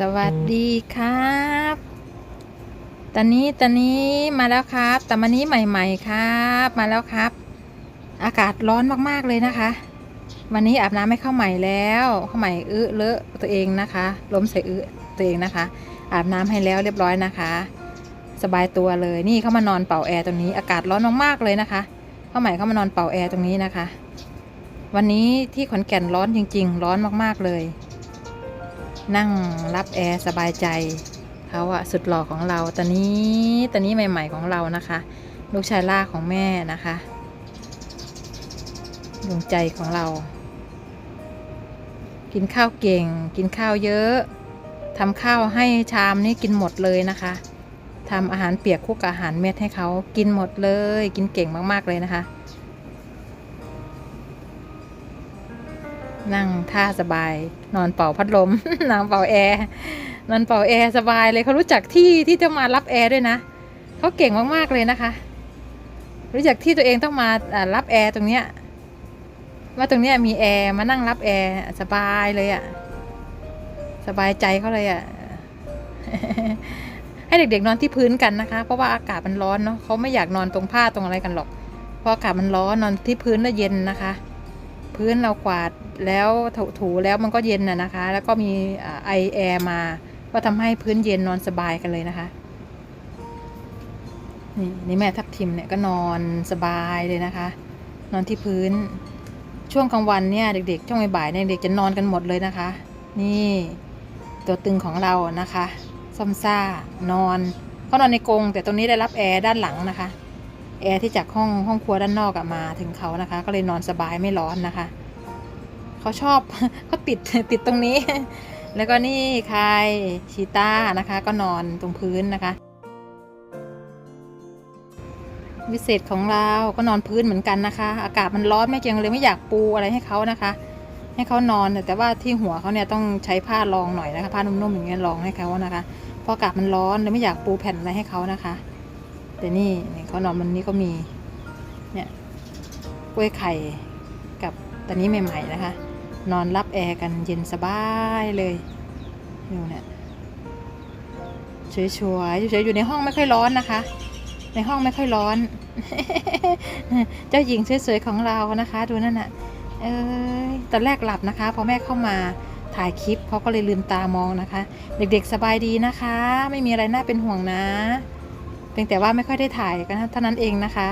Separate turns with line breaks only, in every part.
สวัสดีครับ ตอนนี้ตอนนี้มาแล้วครับแต่วันนี้ใหม่ ๆ ครับ มาแล้วครับ อากาศร้อนมากๆเลยนะคะ วันนี้อาบน้ำให้เข้าใหม่แล้วเข้าใหม่อึเลอะตัวเองนะคะล้มใส่อึตัวเองนะคะ อาบน้ำให้แล้วเรียบร้อยนะคะ สบายตัวเลยนี่เข้ามานอนเป่าแอร์ตรงนี้อากาศร้อนมากๆเลยนะคะ เข้าใหม่เข้ามานอนเป่าแอร์ตรงนี้นะคะ วันนี้ที่ขอนแก่นร้อนจริง ๆ ร้อนมากๆเลย นั่งรับแอร์สบายใจเขาอะสุดหล่อของเราตอนนี้ตอนนี้ใหม่ ๆของเรานะคะ ลูกชายล่าของแม่นะคะดวงใจของเรา กินข้าวเก่ง กินข้าวเยอะทำข้าวให้ชามนี้กินหมดเลยนะคะทำอาหารเปียกคลุกกับอาหารเม็ดให้เขากินหมดเลย กินเก่งมากๆเลยนะคะ นั่งท่าสบาย นอนเป่าพัดลมนางเป่าแอร์นอนเป่าแอร์สบายเลยเขารู้จักที่ที่จะมารับแอร์ด้วยนะเขาเก่งมากๆเลยนะคะ รู้จักที่ตัวเองต้องมารับแอร์ตรงเนี้ยว่าตรงเนี้ยมีแอร์มานั่งรับแอร์สบายเลยอะสบายใจเขาเลยอะให้เด็กๆนอนที่พื้นกันนะคะ เพราะว่าอากาศมันร้อนเนาะเขาไม่อยากนอนตรงผ้าตรงอะไรกันหรอกเพราะอากาศมันร้อนนอนที่พื้นแล้วเย็นนะคะ พื้นเรากวาดแล้วถูถูแล้วมันก็เย็นน่ะนะคะ แล้วก็มีไอแอร์มา ก็ทำให้พื้นเย็นนอนสบายกันเลยนะคะนี่นี่แม่ทับทิมเนี่ยก็นอนสบายเลยนะคะ นอนที่พื้น ช่วงกลางวันเนี่ยเด็กๆช่วงบ่ายเนี่ยเด็กจะนอนกันหมดเลยนะคะ นี่ตัวตึงของเรานะคะซอมซ่านอนเขานอนในกรงแต่ตรงนี้ได้รับแอร์ด้านหลังนะคะ แอร์ที่จากห้องห้องครัวด้านนอกอะมาถึงเขานะคะ ก็เลยนอนสบายไม่ร้อนนะคะ เขาชอบเขาติดติดตรงนี้ แล้วก็นี่ใครชีต้านะคะ ก็นอนตรงพื้นนะคะ วิเศษของเราก็นอนพื้นเหมือนกันนะคะ อากาศมันร้อนแม่เจียงเลยไม่อยากปูอะไรให้เขานะคะ ให้เขานอนแต่ว่าที่หัวเขาเนี่ยต้องใช้ผ้ารองหน่อยนะคะ ผ้านุ่มๆอย่างเงี้ยรองให้เขานะคะเพราะอากาศมันร้อนเลยไม่อยากปูแผ่นอะไรให้เขานะคะ แต่นี่นี่เขานอนมันนี้ก็มีเนี่ยกล้วยไข่กับตอนนี้ใหม่ๆนะคะ นอนรับแอร์กันเย็นสบายเลยดูเนี่ยสวยๆสวยๆอยู่ในห้องไม่ค่อยร้อนนะคะ ในห้องไม่ค่อยร้อน เจ้าหญิงสวยๆของเรานะคะ ดูนั่นน่ะเอ้ยตอนแรกหลับนะคะพอแม่เข้ามาถ่ายคลิปเขาก็เลยลืมตามองนะคะ เด็กๆสบายดีนะคะ ไม่มีอะไรน่าเป็นห่วงนะ เพียงแต่ว่าไม่ค่อยได้ถ่ายกันเท่านั้นเองนะคะ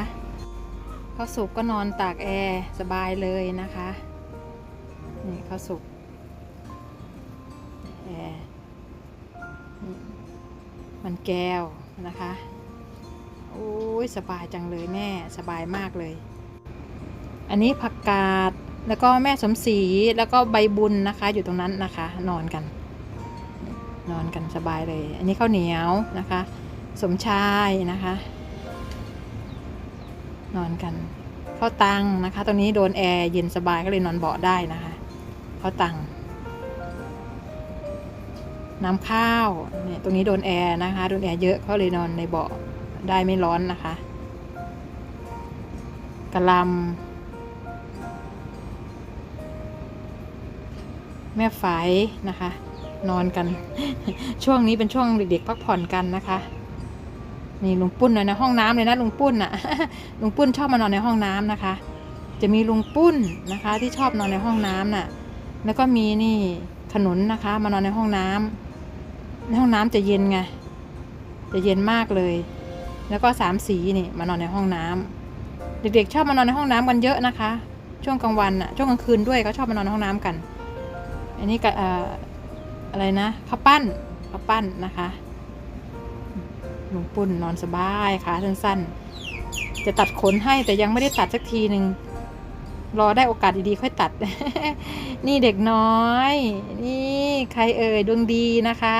ข้าวสุกก็นอนตากแอร์สบายเลยนะคะนี่ข้าวสุกแอร์มันแก้วนะคะโอ้ยสบายจังเลยแม่สบายมากเลย อันนี้ผักกาดแล้วก็แม่สมศรีแล้วก็ใบบุญนะคะ อยู่ตรงนั้นนะคะ นอนกัน นอนกันสบายเลย อันนี้ข้าวเหนียวนะคะ สมชายนะคะ นอนกันข้าวตังนะคะตรงนี้โดนแอร์เย็นสบายก็เลยนอนเบาะได้นะคะข้าวตังน้ำข้าวเนี่ยตรงนี้โดนแอร์นะคะโดนแอร์เยอะเขาเลยนอนในเบาะได้ไม่ร้อนนะคะกะลำแม่ฝายนะคะ นอนกัน ช่วงนี้เป็นช่วงเด็กๆพักผ่อนกันนะคะ นี่ลุงปุ้นนะในห้องน้ำเลยนะลุงปุ้นอะลุงปุ้นชอบมานอนในห้องน้ำนะคะ จะมีลุงปุ้นนะคะ ที่ชอบนอนในห้องน้ำน่ะ แล้วก็มีนี่ขนุนนะคะ มานอนในห้องน้ำในห้องน้ำจะเย็นไงจะเย็นมากเลย แล้วก็สามสีนี่มานอนในห้องน้ำเด็กๆชอบมานอนในห้องน้ำกันเยอะนะคะ ช่วงกลางวันอะช่วงกลางคืนด้วยก็ชอบมานอนในห้องน้ำกัน อันนี้ก็เอ่ออะไรนะข้าวปั้นข้าวปั้นนะคะ หลุงปุ้นนอนสบายขาสั้นๆ จะตัดขนให้แต่ยังไม่ได้ตัดสักทีหนึ่งรอได้โอกาสดีๆค่อยตัด นี่เด็กน้อย นี่ใครเอ่ยดวงดีนะคะ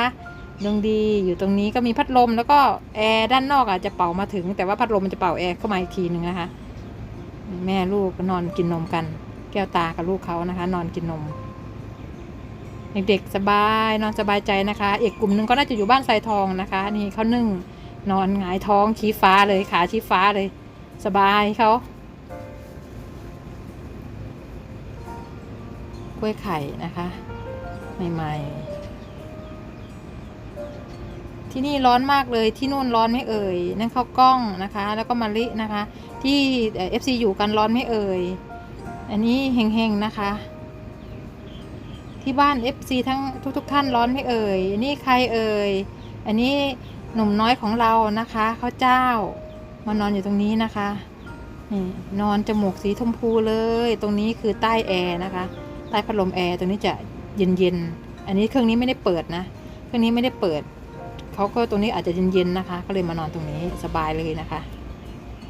ดวงดีอยู่ตรงนี้ก็มีพัดลมแล้วก็แอร์ด้านนอกอาจจะเป่ามาถึง แต่ว่าพัดลมมันจะเป่าแอร์เข้ามาอีกทีหนึ่งนะคะ แม่ลูกก็นอนกินนมกัน แก้วตากับลูกเขานะคะ นอนกินนม เด็กๆสบายนอนสบายใจนะคะ อีกกลุ่มหนึ่งก็น่าจะอยู่บ้านไซทองนะคะ นี่เขานึ่ง นอนหงายท้องชี้ฟ้าเลยขาชี้ฟ้าเลย สบายเขากล้วยไข่นะคะใหม่ๆ ที่นี่ร้อนมากเลยที่นู่นร้อนไม่เอ่ย นั่นข้าวกล้องนะคะ แล้วก็มะลินะคะ ที่เอฟซีอยู่กันร้อนไม่เอ่ย อันนี้เฮงๆนะคะ ที่บ้าน FC ทั้งทุกๆ ท่านร้อนไม่เอ่ยอันนี่ใครเอ่ย อันนี้ หนุ่มน้อยของเรานะคะเขาเจ้ามานอนอยู่ตรงนี้นะคะนี่นอนจมูกสีชมพูเลย ตรงนี้คือใต้แอร์นะคะ ใต้พัดลมแอร์ตรงนี้จะเย็นๆอันนี้เครื่องนี้ไม่ได้เปิดนะ เครื่องนี้ไม่ได้เปิดเขาก็ตรงนี้อาจจะเย็นๆนะคะ ก็เลยมานอนตรงนี้สบายเลยนะคะ